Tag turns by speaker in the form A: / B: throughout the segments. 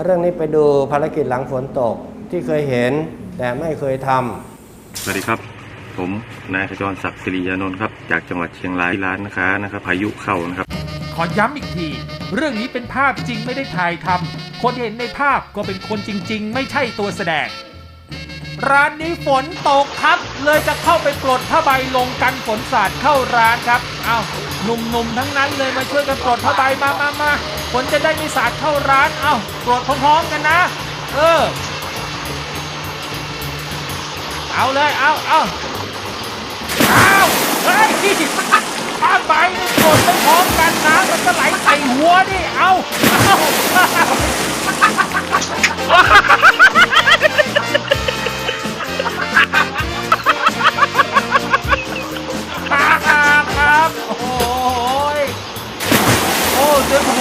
A: เรื่องนี้ไปดูภารกิจหลังฝนตกที่เคยเห็นแต่ไม่เคยทำ
B: สวัสดีครับ ผมนายขจรศักดิ์สิริยานนท์ครับ จากจังหวัดเชียงรายร้านนะคะนะครับพายุเข้านะครับ
C: ขอย้ำอีกที เรื่องนี้เป็นภาพจริงไม่ได้ถ่ายทำคนเห็นในภาพก็เป็นคนจริง ๆ ไม่ใช่ตัวแสดง ร้านนี้ฝนตกครับ เลยจะเข้าไปปลดผ้าใบลงกันฝนสาดเข้าร้านครับ เอา หนุ่มๆทั้งนั้นเลยมาช่วยกันปลดผ้าใบมามามาฝนจะได้ไม่สาดเข้าร้าน เอาปลดพร้อมๆกันนะ เออ เอาเลย เอาเอาเอาเฮ้ย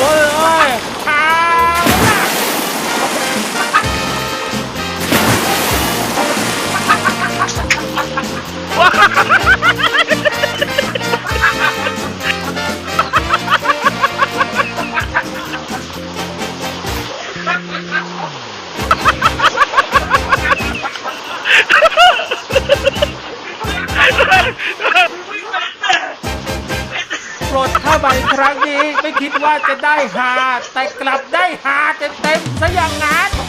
C: อ้ ปลดผ้าใบครั้งนี้ ไม่คิดว่าจะได้หา แต่กลับได้หาเต็มๆซะอย่างนั้น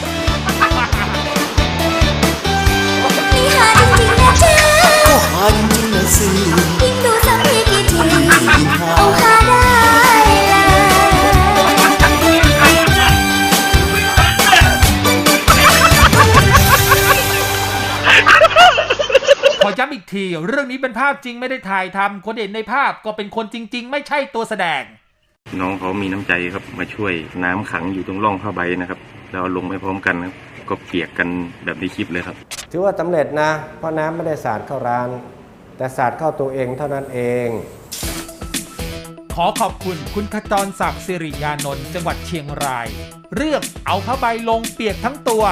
C: ขอย้ำอีกที เรื่องนี้เป็นภาพจริงไม่ได้ถ่ายทำคนเห็นในภาพก็เป็นคนจริง ๆ ไม่ใช่ตัวแสดง
B: น้องเขามีน้ำใจครับมาช่วยน้ำขังอยู่ตรงร่องผ้าใบนะครับแล้วเอาลงไปพร้อมกันนะครับก็เปียกกันแบบในคลิปเลยครับ
A: ถือว่าสำเร็จนะ เพราะน้ำไม่ได้สาดเข้าร้าน แต่สาดเข้าตัวเองเท่านั้นเอง
C: ขอขอบคุณคุณขจรศักดิ์สิริยานนท์จังหวัดเชียงราย เรื่องเอาผ้าใบลงเปียกทั้งตัว